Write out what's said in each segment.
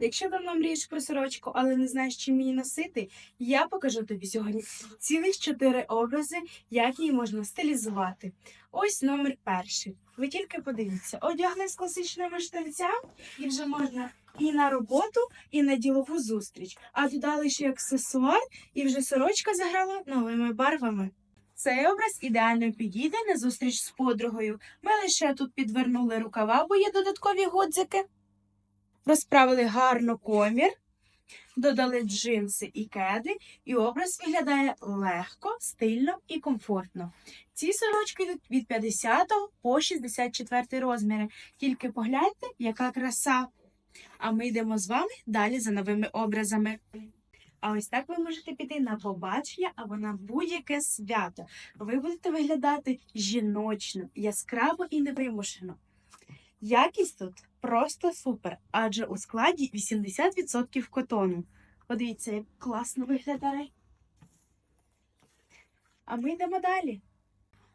Якщо давно мрієш про сорочку, але не знаєш, чим її носити, я покажу тобі сьогодні цілих чотири образи, як її можна стилізувати. Ось номер перший. Ви тільки подивіться, одягли з класичними штанцями, і вже можна і на роботу, і на ділову зустріч. А додали ще аксесуар, і вже сорочка заграла новими барвами. Цей образ ідеально підійде на зустріч з подругою. Ми лише тут підвернули рукава, бо є додаткові годзики. Розправили гарно комір, додали джинси і кеди, і образ виглядає легко, стильно і комфортно. Ці сорочки йдуть від 50 по 64 розміри. Тільки погляньте, яка краса. А ми йдемо з вами далі за новими образами. А ось так ви можете піти на побачення або на будь-яке свято. Ви будете виглядати жіночно, яскраво і невимушено. Якість тут просто супер, адже у складі 80% котону. Подивіться, як класно виглядає. А ми йдемо далі.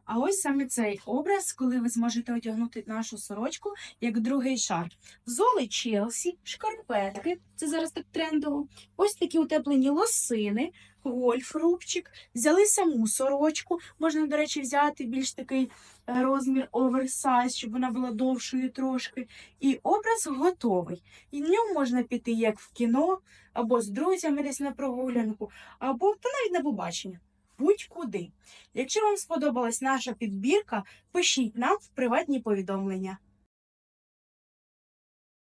А ось саме цей образ, коли ви зможете одягнути нашу сорочку як другий шар. Золи Челсі, шкарпетки, це зараз так трендово. Ось такі утеплені лосини, гольф-рубчик. Взяли саму сорочку. Можна, до речі, взяти більш такий е, розмір оверсайз, щоб вона була довшою трошки. І образ готовий. І в ньому можна піти як в кіно, або з друзями десь на прогулянку, або навіть на побачення. Будь-куди. Якщо вам сподобалась наша підбірка, пишіть нам в приватні повідомлення.